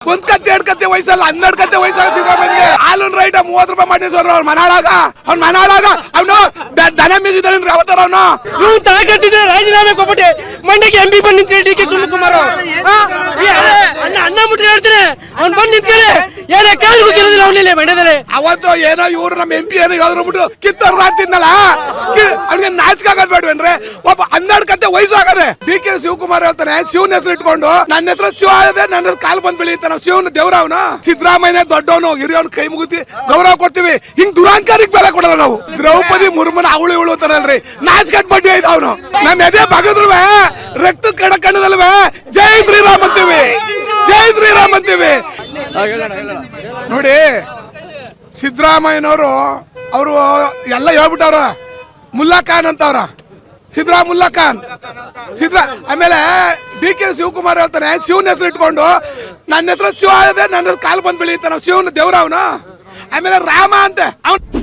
ಒಂದ್ ಕತೆ ಎರಡ್ ಕತ್ತೆ ವಯಸ್ಸಲ್ಲ ಹನ್ನೆರಡು ಕತ್ತೆ ವಯಸ್ಸಾಗ ಸಿದ್ದರಾಮಯ್ಯಗೆ ಹಾಲು ರೈಟ್ ಮೂವತ್ ರೂಪಾಯಿ ಮಾಡಿ ಸರ್ ಅವ್ರ ಮನಾಳಾಗ ಅವ್ನ ಮನಾಳಾಗ. ಅವನು ದನ ಮೀಸಿದ್ರೆ ಯಾವತ್ತಾರ ಅವನು? ನೀವು ತಲೆ ಕಟ್ಟಿದ್ರೆ ರಾಜೀನಾಮೆ ಕೊಟ್ಬಿಟ್ಟೆ. ಮಂಡ್ಯಕ್ಕೆ ಎಂ ಪಿ ಬಂದು ನಿಂತಿರಿ ಡಿ ಕೆ ಶಿವಕುಮಾರ್ ಅನ್ನ ಅನ್ನ ಮುಟ್ಟಿ ಹೇಳ್ತೀನಿ. ಅವ್ನು ಬಂದು ನಿಂತೇ ಏನೇ ಕಾಲು ಗೊತ್ತಿರೋದಿಲ್ಲ ಅವನಿಲ್ಲ ಮಂಡ್ಯದಲ್ಲಿ. ಅವತ್ತು ಏನೋ ಇವ್ರು ನಮ್ಮ ಎಂ ಪಿ ಏನೋ ಯಾವ್ದು ಬಿಟ್ಟು ಕಿತ್ತರ್ದಾಡ್ತಿದ್ನಲ್ಲ? ಅವ್ನಿಗೆ ನಾಚಿಕೆ ಒಬ್ಬ ಹನ್ನೆರಡು ಕತ್ತೆ ವಯಸ್ಸಾಗದೆ ಡಿ ಕೆ ಶಿವಕುಮಾರ್ ಹೇಳ್ತಾನೆ ಶಿವನ ಹೆಸರು ಇಟ್ಕೊಂಡು ನನ್ನ ಹೆಸರು ಶಿವ ಆಗದೆ ನನ್ನ ಕಾಲ್ ಬಂದ್ ಬೆಳೆಯುತ್ತಾನ ಶಿವನ ದೇವರವನ. ಸಿದ್ದರಾಮಯ್ಯ ದೊಡ್ಡವನು, ಹಿರಿಯವನ್ ಕೈ ಮುಗಿತಿ, ಗೌರವ ಕೊಡ್ತೀವಿ. ಹಿಂಗ್ ದುರಾಂಕಾರಿಗೆ ಬೆಲೆ ಕೊಡಲ್ಲ ನಾವು. ದ್ರೌಪದಿ ಮುರ್ಮನ ಅವಳು ಇವಳು ಅಂತಾರಲ್ರಿ. ನಾಚ್ಕಟ್ ಬಡ್ಡಿ ಐತ ಅವನು. ನಮ್ಮ ಎದೆ ಬಗದ್ರುವೆ ರಕ್ತ ಕಣ ಕಣದಲ್ವೇ. ಜೈ ಶ್ರೀರಾಮ್ ಅಂತೀವಿ. ಜೈ ಶ್ರೀರಾಮ್ ಅಂತೀವಿ. ನೋಡಿ, ಸಿದ್ದರಾಮಯ್ಯನವರು ಅವರು ಎಲ್ಲ ಹೇಳ್ಬಿಟ್ಟವ್ರ, ಮುಲ್ಲಾ ಖಾನ್ ಅಂತವ್ರ. ಸಿದ್ದರಾ ಮುಲ್ಲಾ ಖಾನ್ ಸಿದ್ದರ ಆಮೇಲೆ ಡಿ ಕೆ ಶಿವಕುಮಾರ್ ಹೇಳ್ತಾನೆ, ಶಿವನ ಹೆಸರು ಇಟ್ಕೊಂಡು ನನ್ನ ಹೆಸರು ಶಿವ ಇದೆ ನನ್ನ ಕಾಲು ಕಾಲು ಅಂತ, ನಾವು ಶಿವನ ದೇವ್ರ ಅವನು. ಆಮೇಲೆ ರಾಮ ಅಂತೆ, ಅವ್ನು